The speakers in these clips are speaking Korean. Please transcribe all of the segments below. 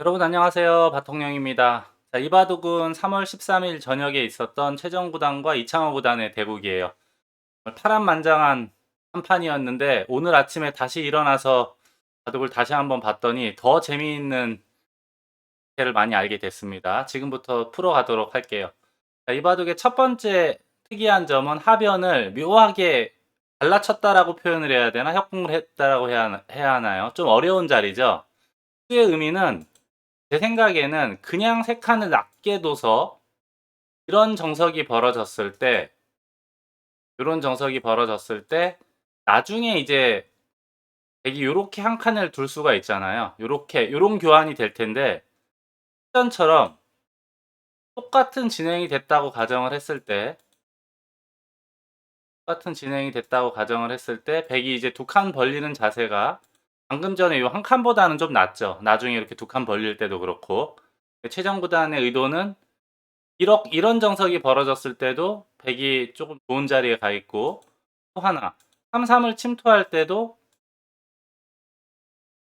여러분 안녕하세요. 바통령입니다. 자, 이 바둑은 3월 13일 저녁에 있었던 최정 구단과 이창호 구단의 대국이에요. 파란만장한 한 판이었는데 오늘 아침에 다시 일어나서 바둑을 다시 한번 봤더니 더 재미있는 를 많이 알게 됐습니다. 지금부터 풀어가도록 할게요. 자, 이 바둑의 첫 번째 특이한 점은 하변을 묘하게 갈라쳤다라고 표현을 해야 되나 협공을 했다라고 해야, 해야 하나요? 좀 어려운 자리죠. 수의 의미는 제 생각에는 그냥 세 칸을 낮게 둬서 이런 정석이 벌어졌을 때 이런 정석이 벌어졌을 때 나중에 이제 백이 요렇게 한 칸을 둘 수가 있잖아요. 요렇게 요런 교환이 될 텐데 전처럼 똑같은 진행이 됐다고 가정을 했을 때 똑같은 진행이 됐다고 가정을 했을 때 백이 이제 두 칸 벌리는 자세가 방금 전에 이한 칸보다는 좀 낫죠. 나중에 이렇게 두 칸 벌릴 때도 그렇고 최정 구단의 의도는 이렇, 이런 정석이 벌어졌을 때도 백이 조금 좋은 자리에 가 있고 또 하나 3-3을 침투할 때도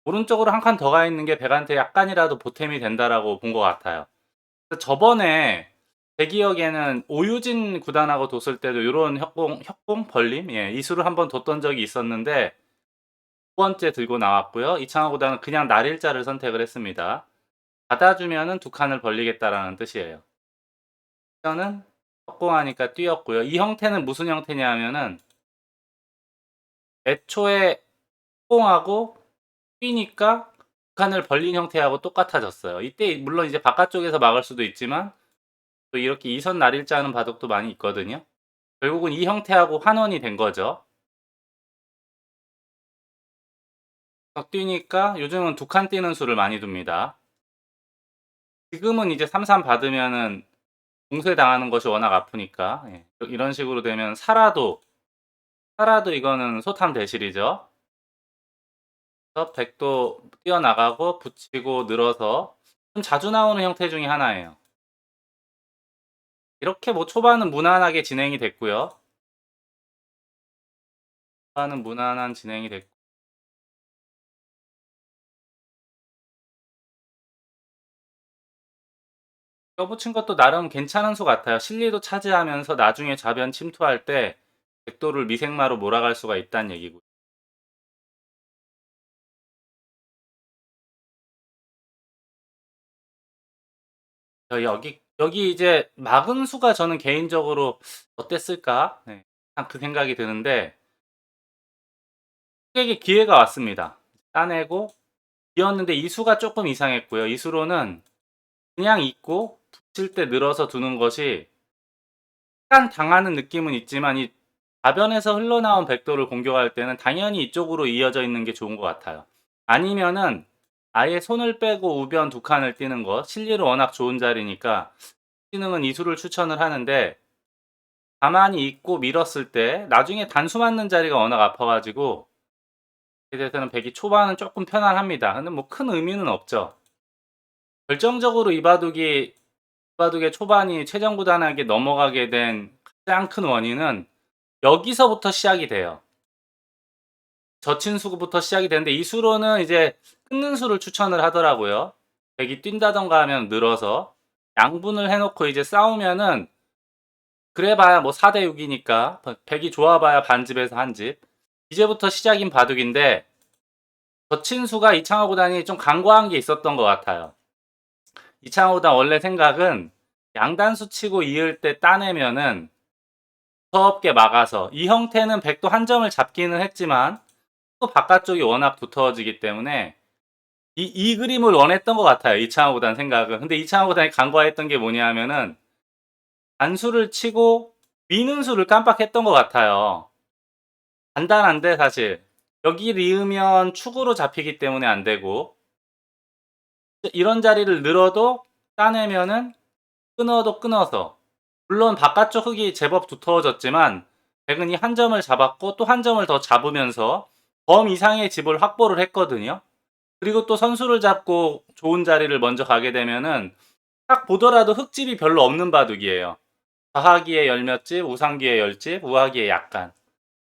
오른쪽으로 한 칸 더 가 있는 게 백한테 약간이라도 보탬이 된다라고 본 것 같아요. 저번에 제 기억에는 오유진 구단하고 뒀을 때도 이런 협공, 협공 벌림, 예, 이수를 한번 뒀던 적이 있었는데 두 번째 들고 나왔고요. 이창호 구단은 그냥 날일자를 선택을 했습니다. 받아주면은 두 칸을 벌리겠다라는 뜻이에요. 저는 협공하니까 뛰었고요. 이 형태는 무슨 형태냐면은 애초에 협공하고 뛰니까 두 칸을 벌린 형태하고 똑같아졌어요. 이때 물론 이제 바깥쪽에서 막을 수도 있지만 또 이렇게 이선 날일자 하는 바둑도 많이 있거든요. 결국은 이 형태하고 환원이 된 거죠. 딱 뛰니까 요즘은 두 칸 뛰는 수를 많이 둡니다. 지금은 이제 3-3 받으면은 공세 당하는 것이 워낙 아프니까 예. 이런 식으로 되면 살아도 살아도 이거는 소탐 대실이죠. 그래서 백도 뛰어나가고 붙이고 늘어서 좀 자주 나오는 형태 중에 하나예요. 이렇게 뭐 초반은 무난하게 진행이 됐고요. 초반은 무난한 진행이 됐고 껴붙인 것도 나름 괜찮은 수 같아요. 실리도 차지하면서 나중에 좌변 침투할 때 백도를 미생마로 몰아갈 수가 있다는 얘기고. 저 여기 여기 이제 막은 수가 저는 개인적으로 어땠을까? 네, 딱그 생각이 드는데 에게 기회가 왔습니다. 따내고 이었는데 이 수가 조금 이상했고요. 이 수로는 그냥 있고 붙일 때 늘어서 두는 것이 약간 당하는 느낌은 있지만 이 좌변에서 흘러나온 백도를 공격할 때는 당연히 이쪽으로 이어져 있는 게 좋은 것 같아요. 아니면은 아예 손을 빼고 우변 두 칸을 뛰는 것 실리로 워낙 좋은 자리니까 기능은 이수를 추천을 하는데 가만히 있고 밀었을 때 나중에 단수 맞는 자리가 워낙 아파가지고 이에 대해서는 백이 초반은 조금 편안합니다. 근데 뭐 큰 의미는 없죠. 결정적으로 이 바둑이 이 바둑의 초반이 최정 구단에게 넘어가게 된 가장 큰 원인은 여기서부터 시작이 돼요. 젖힌 수부터 시작이 되는데 이 수로는 이제 끊는 수를 추천을 하더라고요. 백이 뛴다던가 하면 늘어서 양분을 해놓고 이제 싸우면은 그래봐야 뭐 4대 6이니까 백이 좋아봐야 반집에서 한 집. 이제부터 시작인 바둑인데 젖힌 수가 이창호 구단이 좀 간과한 게 있었던 것 같아요. 이창호 구단 원래 생각은 양단수 치고 이을 때 따내면은 무섭게 막아서 이 형태는 백도 한 점을 잡기는 했지만 또 바깥쪽이 워낙 두터워지기 때문에 이, 이 그림을 원했던 것 같아요. 이창호 구단 생각은. 근데 이창호 구단이 간과했던 게 뭐냐 하면은 단수를 치고 미는 수를 깜빡했던 것 같아요. 간단한데 사실 여기 리으면 축으로 잡히기 때문에 안 되고 이런 자리를 늘어도 따내면은 끊어도 끊어서 물론 바깥쪽 흙이 제법 두터워졌지만 백은이 한 점을 잡았고 또 한 점을 더 잡으면서 범 이상의 집을 확보를 했거든요. 그리고 또 선수를 잡고 좋은 자리를 먼저 가게 되면은 딱 보더라도 흙집이 별로 없는 바둑이에요. 좌하기에 열몇 집, 우상기에 열 집, 우하기에 약간.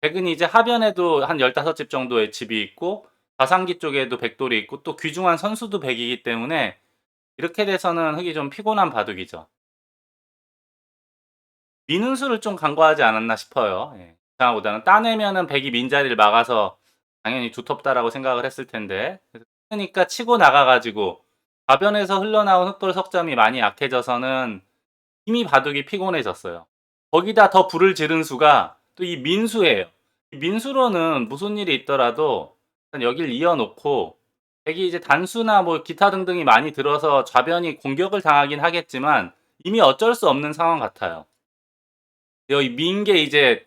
백은 이제 하변에도 한 15집 정도의 집이 있고 좌상기 쪽에도 백돌이 있고 또 귀중한 선수도 백이기 때문에 이렇게 돼서는 흙이 좀 피곤한 바둑이죠. 미는 수를 좀 간과하지 않았나 싶어요. 예. 이상하보다는 따내면은 백이 민 자리를 막아서 당연히 두텁다라고 생각을 했을 텐데 그러니까 치고 나가가지고 좌변에서 흘러나온 흑돌 석점이 많이 약해져서는 이미 바둑이 피곤해졌어요. 거기다 더 불을 지른 수가 또 이 민수예요. 이 민수로는 무슨 일이 있더라도 여길 이어놓고 백이 이제 단수나 뭐 기타 등등이 많이 들어서 좌변이 공격을 당하긴 하겠지만 이미 어쩔 수 없는 상황 같아요. 여기 민게 이제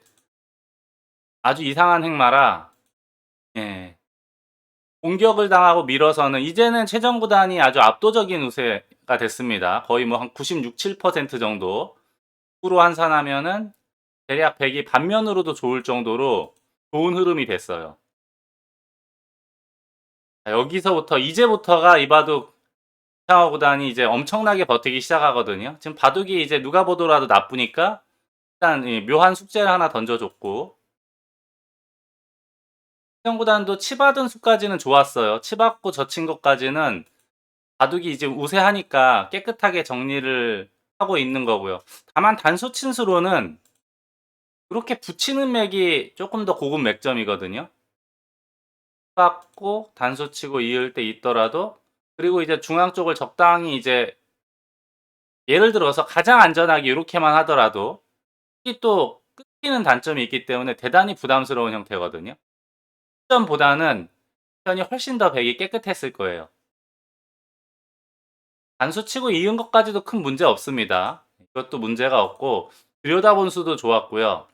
아주 이상한 행마라 예. 공격을 당하고 밀어서는 이제는 최정 구단이 아주 압도적인 우세가 됐습니다. 거의 뭐 한 96, 7% 정도 으로 환산하면은 대략 100이 반면으로도 좋을 정도로 좋은 흐름이 됐어요. 자, 여기서부터 이제부터가 이 바둑 이상호 구단이 이제 엄청나게 버티기 시작하거든요. 지금 바둑이 이제 누가 보더라도 나쁘니까 일단 이 묘한 숙제를 하나 던져줬고 최정 구단도 치받은 수까지는 좋았어요. 치받고 젖힌 것까지는 바둑이 이제 우세하니까 깨끗하게 정리를 하고 있는 거고요. 다만 단수 친수로는 그렇게 붙이는 맥이 조금 더 고급 맥점이거든요. 받고 단수 치고 이을 때 있더라도 그리고 이제 중앙 쪽을 적당히 이제 예를 들어서 가장 안전하게 이렇게만 하더라도 이게 또 끊기는 단점이 있기 때문에 대단히 부담스러운 형태거든요. 점보다는 편이 훨씬 더 백이 깨끗했을 거예요. 단수 치고 이은 것까지도 큰 문제 없습니다. 이것도 문제가 없고 들여다본 수도 좋았고요.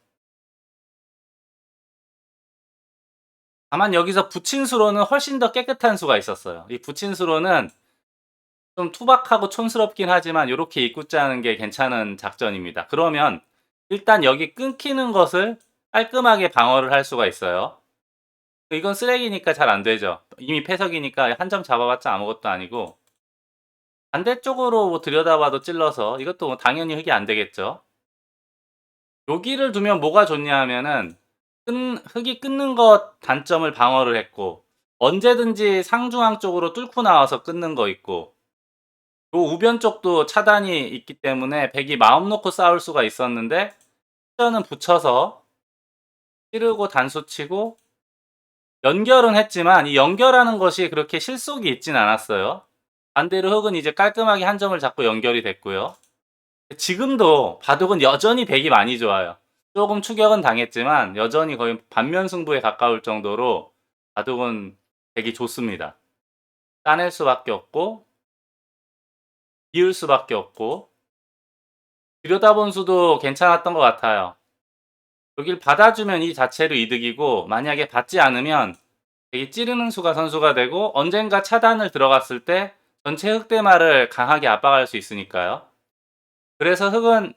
다만 여기서 붙인 수로는 훨씬 더 깨끗한 수가 있었어요. 이 붙인 수로는 좀 투박하고 촌스럽긴 하지만 이렇게 입구 짜는 게 괜찮은 작전입니다. 그러면 일단 여기 끊기는 것을 깔끔하게 방어를 할 수가 있어요. 이건 쓰레기니까 잘 안 되죠. 이미 패석이니까 한 점 잡아봤자 아무것도 아니고 반대쪽으로 뭐 들여다봐도 찔러서 이것도 뭐 당연히 흙이 안 되겠죠. 여기를 두면 뭐가 좋냐 하면은 끈, 흙이 끊는 것 단점을 방어를 했고 언제든지 상중앙 쪽으로 뚫고 나와서 끊는 거 있고 요 우변 쪽도 차단이 있기 때문에 백이 마음 놓고 싸울 수가 있었는데 저는 붙여서 찌르고 단수 치고 연결은 했지만 이 연결하는 것이 그렇게 실속이 있진 않았어요. 반대로 흙은 이제 깔끔하게 한 점을 잡고 연결이 됐고요. 지금도 바둑은 여전히 백이 많이 좋아요. 조금 추격은 당했지만 여전히 거의 반면 승부에 가까울 정도로 바둑은 백이 좋습니다. 따낼 수밖에 없고 이을 수밖에 없고 들여다본 수도 괜찮았던 것 같아요. 여길 받아주면 이 자체로 이득이고 만약에 받지 않으면 백이 찌르는 수가 선수가 되고 언젠가 차단을 들어갔을 때 전체 흑대마를 강하게 압박할 수 있으니까요. 그래서 흑은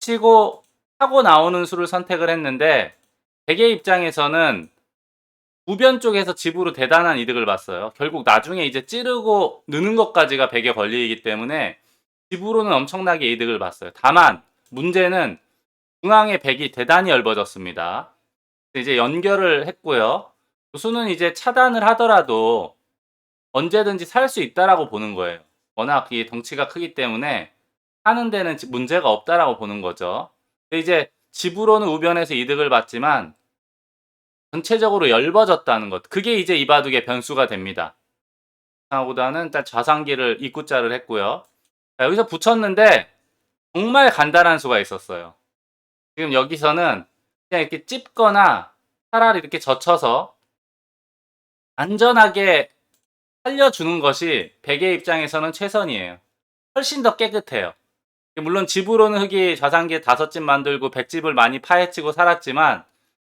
치고 하고 나오는 수를 선택을 했는데 백의 입장에서는 우변 쪽에서 집으로 대단한 이득을 봤어요. 결국 나중에 이제 찌르고 느는 것까지가 백에 걸리기 때문에 집으로는 엄청나게 이득을 봤어요. 다만 문제는 중앙의 백이 대단히 넓어졌습니다. 이제 연결을 했고요. 수는 이제 차단을 하더라도 언제든지 살 수 있다라고 보는 거예요. 워낙 이 덩치가 크기 때문에 하는 데는 지- 문제가 없다라고 보는 거죠. 이제 집으로는 우변에서 이득을 봤지만 전체적으로 얇아졌다는 것. 그게 이제 이 바둑의 변수가 됩니다. 보다는 일단 좌상기를 입구자를 했고요. 자, 여기서 붙였는데 정말 간단한 수가 있었어요. 지금 여기서는 그냥 이렇게 찝거나 차라리 이렇게 젖혀서 안전하게 살려주는 것이 백의 입장에서는 최선이에요. 훨씬 더 깨끗해요. 물론 집으로는 흙이 좌상기에 다섯 집 만들고 백집을 많이 파헤치고 살았지만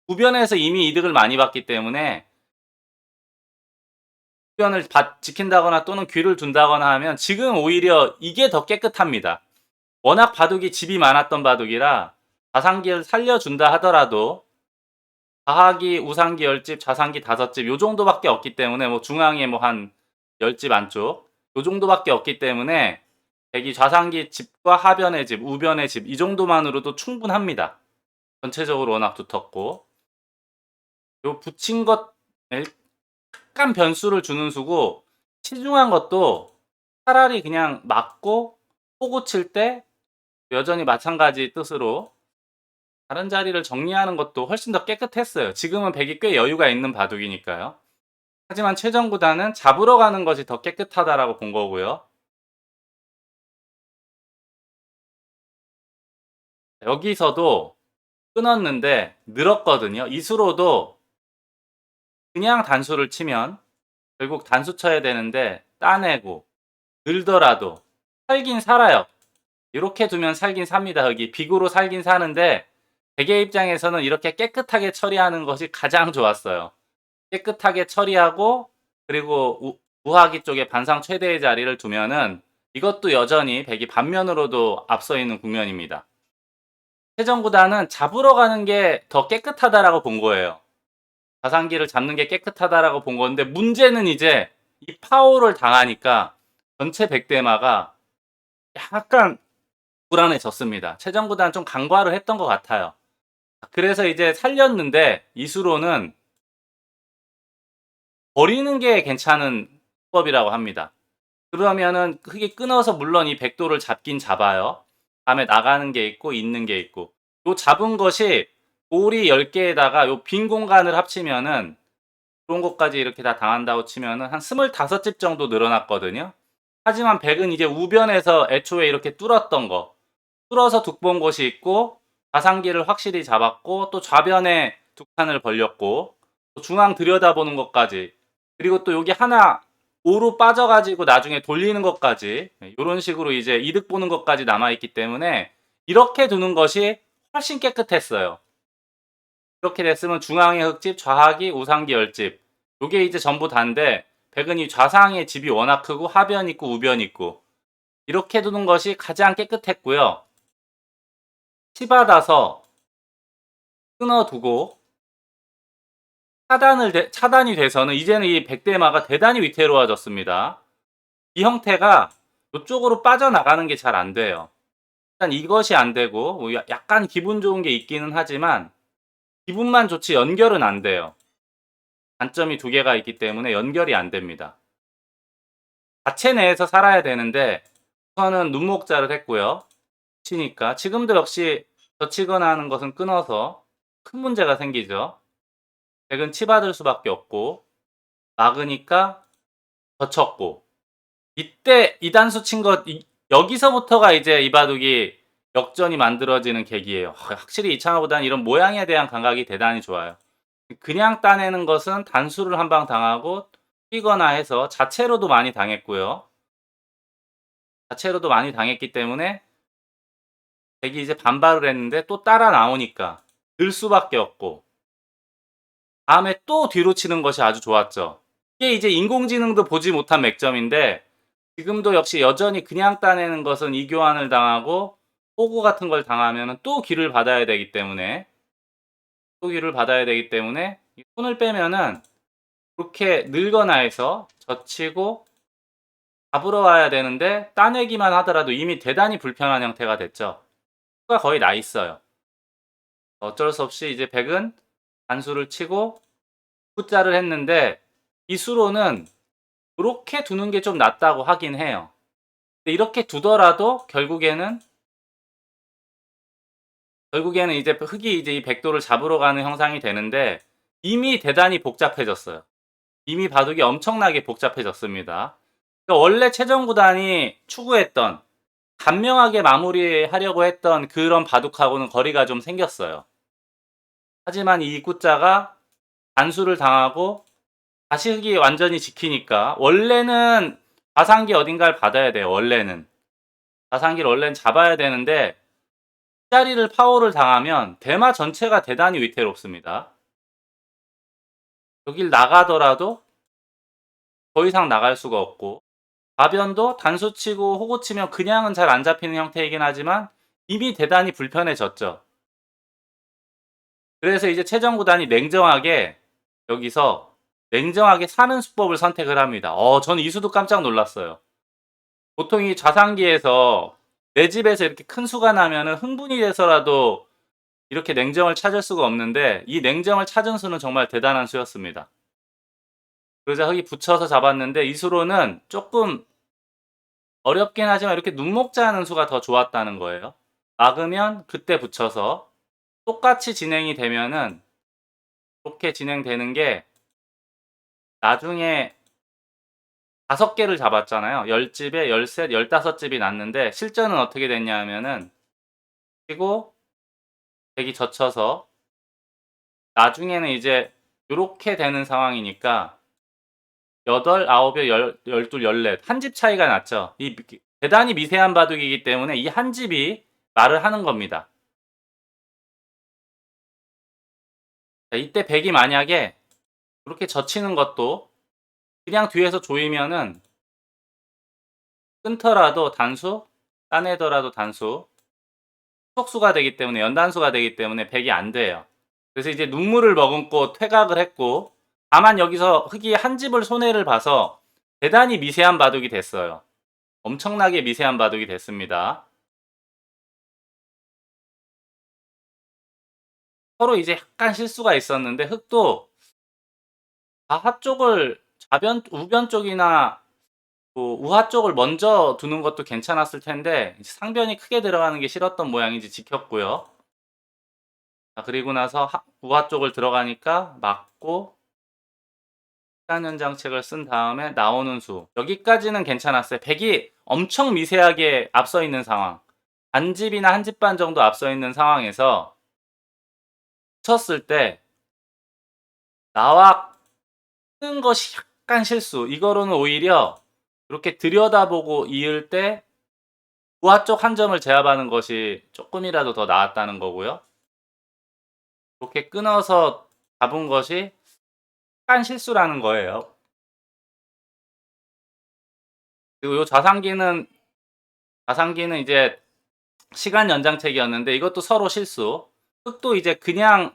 우변에서 이미 이득을 많이 봤기 때문에 우변을 받- 지킨다거나 또는 귀를 둔다거나 하면 지금 오히려 이게 더 깨끗합니다. 워낙 바둑이 집이 많았던 바둑이라 좌상기를 살려준다 하더라도 좌하기, 우상기 10집, 좌상기 5집 요 정도밖에 없기 때문에 뭐 중앙에 뭐 한 10집 안쪽 요 정도밖에 없기 때문에 백이 좌상기 집과 하변의 집, 우변의 집 이 정도만으로도 충분합니다. 전체적으로 워낙 두텁고 요 붙인 것 약간 변수를 주는 수고 치중한 것도 차라리 그냥 맞고 호구 칠 때 여전히 마찬가지 뜻으로 다른 자리를 정리하는 것도 훨씬 더 깨끗했어요. 지금은 백이 꽤 여유가 있는 바둑이니까요. 하지만 최정 구단은 잡으러 가는 것이 더 깨끗하다라고 본 거고요. 여기서도 끊었는데 늘었거든요. 이수로도 그냥 단수를 치면 결국 단수 쳐야 되는데 따내고 늘더라도 살긴 살아요. 이렇게 두면 살긴 삽니다. 여기 비구로 살긴 사는데 대개 입장에서는 이렇게 깨끗하게 처리하는 것이 가장 좋았어요. 깨끗하게 처리하고 그리고 우, 우하기 쪽에 반상 최대의 자리를 두면은 이것도 여전히 백이 반면으로도 앞서 있는 국면입니다. 세정구단은 잡으러 가는 게 더 깨끗하다라고 본 거예요. 자상기를 잡는 게 깨끗하다라고 본 건데 문제는 이제 이 파워를 당하니까 전체 백대마가 약간 불안해졌습니다. 최정구단 좀 간과를 했던 것 같아요. 그래서 이제 살렸는데 이수로는 버리는 게 괜찮은 수법이라고 합니다. 그러면은 흙이 끊어서 물론 이 백도를 잡긴 잡아요. 다음에 나가는 게 있고 있는 게 있고. 요 잡은 것이 돌이 10개에다가 요 빈 공간을 합치면은 그런 것까지 이렇게 다 당한다고 치면은 한 25집 정도 늘어났거든요. 하지만 백은 이제 우변에서 애초에 이렇게 뚫었던 거. 뚫어서 둑본 곳이 있고 가상기를 확실히 잡았고 또 좌변에 두 칸을 벌렸고 또 중앙 들여다보는 것까지. 그리고 또 여기 하나 오로 빠져가지고 나중에 돌리는 것까지 이런 식으로 이제 이득 보는 것까지 남아있기 때문에 이렇게 두는 것이 훨씬 깨끗했어요. 이렇게 됐으면 중앙의 흙집, 좌하기, 우상기 열집 요게 이제 전부 다인데 백은 이 좌상의 집이 워낙 크고 하변 있고 우변 있고 이렇게 두는 것이 가장 깨끗했고요. 치받아서 끊어두고 차단을 대- 차단이 돼서는 이제는 이 백대마가 대단히 위태로워졌습니다. 이 형태가 이쪽으로 빠져나가는 게 잘 안 돼요. 일단 이것이 안 되고 뭐 야- 약간 기분 좋은 게 있기는 하지만 기분만 좋지 연결은 안 돼요. 단점이 두 개가 있기 때문에 연결이 안 됩니다. 자체 내에서 살아야 되는데 우선은 눈목자를 했고요. 치니까 지금도 역시 젖히거나 하는 것은 끊어서 큰 문제가 생기죠. 백은 치받을 수밖에 없고 막으니까 젖혔고 이때 이 단수 친 것 여기서부터가 이제 이 바둑이 역전이 만들어지는 계기예요. 확실히 이창호보다는 이런 모양에 대한 감각이 대단히 좋아요. 그냥 따내는 것은 단수를 한 방 당하고 뛰거나 해서 자체로도 많이 당했고요. 자체로도 많이 당했기 때문에 백이 이제 반발을 했는데 또 따라 나오니까 들 수밖에 없고 다음에 또 뒤로 치는 것이 아주 좋았죠. 이게 이제 인공지능도 보지 못한 맥점인데 지금도 역시 여전히 그냥 따내는 것은 이교환을 당하고 호구 같은 걸 당하면 또 길을 받아야 되기 때문에 또 길을 받아야 되기 때문에 이 손을 빼면은 그렇게 늙거나 해서 젖히고 잡으러 와야 되는데 따내기만 하더라도 이미 대단히 불편한 형태가 됐죠. 수가 거의 나 있어요. 어쩔 수 없이 이제 백은 단수를 치고 후자를 했는데 이 수로는 이렇게 두는 게 좀 낫다고 하긴 해요. 이렇게 두더라도 결국에는 결국에는 이제 흙이 이제 이 백도를 잡으러 가는 형상이 되는데 이미 대단히 복잡해졌어요. 이미 바둑이 엄청나게 복잡해졌습니다. 그러니까 원래 최정 구단이 추구했던 간명하게 마무리하려고 했던 그런 바둑하고는 거리가 좀 생겼어요. 하지만 이 입구자가 단수를 당하고 흙이 완전히 지키니까 원래는 자상기 어딘가를 받아야 돼요. 원래는 자상기를 원래는 잡아야 되는데 이 자리를 파워를 당하면 대마 전체가 대단히 위태롭습니다. 여길 나가더라도 더 이상 나갈 수가 없고 가변도 단수 치고 호구 치면 그냥은 잘 안 잡히는 형태이긴 하지만 이미 대단히 불편해졌죠. 그래서 이제 최정구단이 냉정하게 여기서 냉정하게 사는 수법을 선택을 합니다. 어, 저는 이 수도 깜짝 놀랐어요. 보통 이 좌상기에서 내 집에서 이렇게 큰 수가 나면은 흥분이 돼서라도 이렇게 냉정을 찾을 수가 없는데 이 냉정을 찾은 수는 정말 대단한 수였습니다. 그러자 흙이 붙여서 잡았는데 이 수로는 조금 어렵긴 하지만 이렇게 눈목자 하는 수가 더 좋았다는 거예요. 막으면 그때 붙여서 똑같이 진행이 되면은 이렇게 진행되는 게 나중에 다섯 개를 잡았잖아요. 10집에 13, 15집이 났는데 실전은 어떻게 됐냐 하면은 그리고 백이 젖혀서 나중에는 이제 요렇게 되는 상황이니까 8, 9에 12, 14, 한 집 차이가 났죠. 이 미- 대단히 미세한 바둑이기 때문에 이 한 집이 말을 하는 겁니다. 이때 백이 만약에 이렇게 젖히는 것도 그냥 뒤에서 조이면은 끊더라도 단수, 따내더라도 단수, 속수가 되기 때문에 연단수가 되기 때문에 백이 안 돼요. 그래서 이제 눈물을 머금고 퇴각을 했고 다만 여기서 흑이 한 집을 손해를 봐서 대단히 미세한 바둑이 됐어요. 엄청나게 미세한 바둑이 됐습니다. 서로 이제 약간 실수가 있었는데 흑도 좌하 쪽을 좌변 우변 쪽이나 뭐 우하 쪽을 먼저 두는 것도 괜찮았을 텐데 상변이 크게 들어가는 게 싫었던 모양인지 지켰고요. 자, 그리고 나서 하- 우하 쪽을 들어가니까 맞고 시간 연장책을 쓴 다음에 나오는 수 여기까지는 괜찮았어요. 백이 엄청 미세하게 앞서 있는 상황 반 집이나 한 집 반 정도 앞서 있는 상황에서 쳤을 때 나와 끄는 것이 약간 실수 이거로는 오히려 이렇게 들여다보고 이을 때 우하 쪽 한 점을 제압하는 것이 조금이라도 더 나았다는 거고요. 이렇게 끊어서 잡은 것이 약간 실수라는 거예요. 그리고 요 좌상기는 좌상기는 이제 시간 연장책이었는데 이것도 서로 실수. 흑도 이제 그냥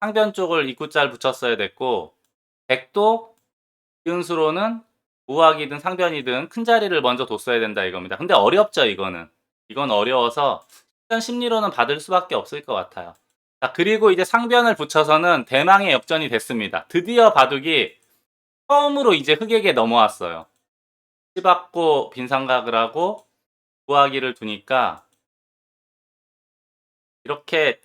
상변 쪽을 입구자를 붙였어야 됐고 백도 이은수로는 우학이든 상변이든 큰 자리를 먼저 뒀어야 된다 이겁니다. 근데 어렵죠 이거는. 이건 어려워서 일단 심리로는 받을 수밖에 없을 것 같아요. 자, 그리고 이제 상변을 붙여서는 대망의 역전이 됐습니다. 드디어 바둑이 처음으로 이제 흑에게 넘어왔어요. 치받고 빈상각을 하고 우하기를 두니까 이렇게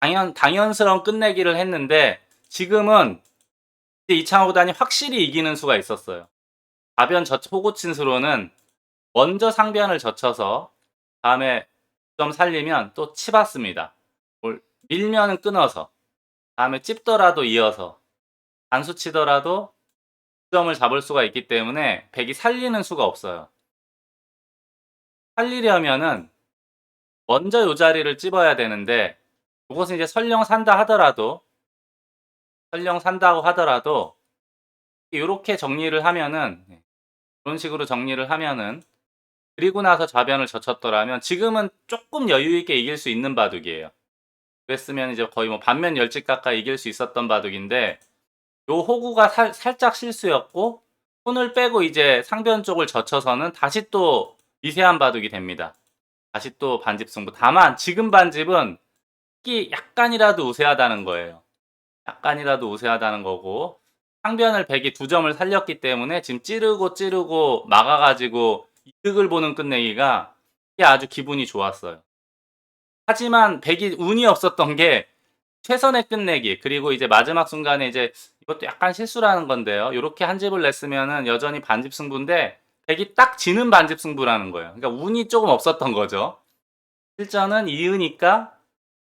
당연, 당연스러운 끝내기를 했는데 지금은 이창호 구단이 확실히 이기는 수가 있었어요. 가변 젖 호구친 수로는 먼저 상변을 젖혀서 다음에 좀 살리면 또 치받습니다. 뭘 밀면은 끊어서 다음에 찝더라도 이어서 단수 치더라도 점을 잡을 수가 있기 때문에 백이 살리는 수가 없어요. 살리려면은 먼저 요 자리를 찝어야 되는데 그것은 이제 설령 산다 하더라도 설령 산다고 하더라도 이렇게 정리를 하면은 이런 식으로 정리를 하면은 그리고 나서 좌변을 젖혔더라면 지금은 조금 여유 있게 이길 수 있는 바둑이에요. 그랬으면 이제 거의 뭐 반면 열집 가까이 이길 수 있었던 바둑인데 요 호구가 살, 살짝 실수였고 손을 빼고 이제 상변 쪽을 젖혀서는 다시 또 미세한 바둑이 됩니다. 다시 또 반집 승부. 다만 지금 반집은 특히 약간이라도 우세하다는 거예요. 약간이라도 우세하다는 거고 상변을 백이 두 점을 살렸기 때문에 지금 찌르고 찌르고 막아가지고 이득을 보는 끝내기가 아주 기분이 좋았어요. 하지만 백이 운이 없었던 게 최선의 끝내기 그리고 이제 마지막 순간에 이제 이것도 약간 실수라는 건데요. 이렇게 한 집을 냈으면은 여전히 반집 승부인데 백이 딱 지는 반집 승부라는 거예요. 그러니까 운이 조금 없었던 거죠. 실전은 이으니까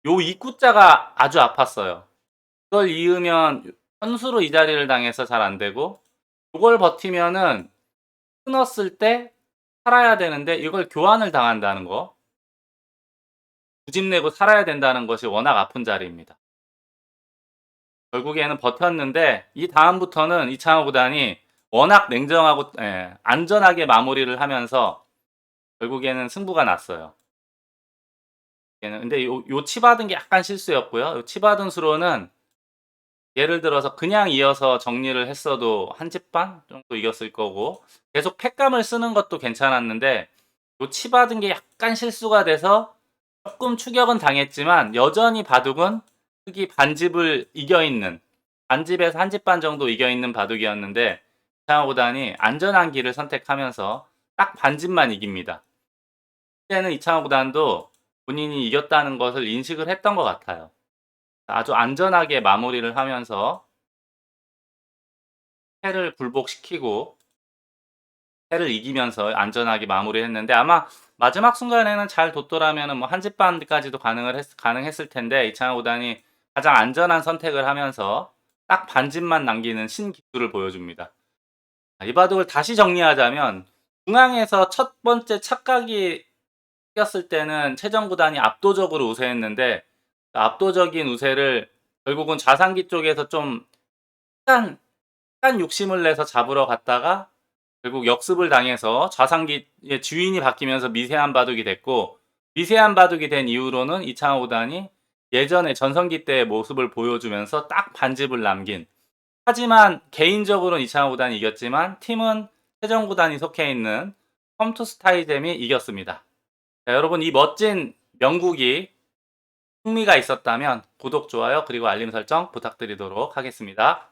요 입구자가 아주 아팠어요. 그걸 이으면 현수로 이 자리를 당해서 잘 안 되고 이걸 버티면은 끊었을 때 살아야 되는데 이걸 교환을 당한다는 거. 부집 내고 살아야 된다는 것이 워낙 아픈 자리입니다. 결국에는 버텼는데 이 다음부터는 이창호 구단이 워낙 냉정하고 예, 안전하게 마무리를 하면서 결국에는 승부가 났어요. 얘는 근데 요, 요 치받은 게 약간 실수였고요. 요 치받은 수로는 예를 들어서 그냥 이어서 정리를 했어도 한 집 반 정도 이겼을 거고 계속 팩감을 쓰는 것도 괜찮았는데 요 치받은 게 약간 실수가 돼서 조금 추격은 당했지만 여전히 바둑은 흑이 반집을 이겨 있는 반집에서 한 집 반 정도 이겨 있는 바둑이었는데 이창호 구단이 안전한 길을 선택하면서 딱 반집만 이깁니다. 그때는 이창호 구단도 본인이 이겼다는 것을 인식을 했던 것 같아요. 아주 안전하게 마무리를 하면서 패를 굴복시키고 패를 이기면서 안전하게 마무리했는데 아마 마지막 순간에는 잘 뒀더라면 뭐 한 집 반까지도 가능을 했, 가능했을 텐데 이창호 구단이 가장 안전한 선택을 하면서 딱 반집만 남기는 신기술을 보여줍니다. 자, 이 바둑을 다시 정리하자면 중앙에서 첫 번째 착각이 꼈을 때는 최정 구단이 압도적으로 우세했는데 그 압도적인 우세를 결국은 좌상기 쪽에서 좀 약간, 약간 욕심을 내서 잡으러 갔다가 결국 역습을 당해서 좌상기의 주인이 바뀌면서 미세한 바둑이 됐고 미세한 바둑이 된 이후로는 이창호 구단이 예전에 전성기 때의 모습을 보여주면서 딱 반집을 남긴 하지만 개인적으로는 이창호 구단이 이겼지만 팀은 최정 구단이 속해 있는 컴투 스타이잼이 이겼습니다. 자, 여러분 이 멋진 명국이 흥미가 있었다면 구독, 좋아요 그리고 알림 설정 부탁드리도록 하겠습니다.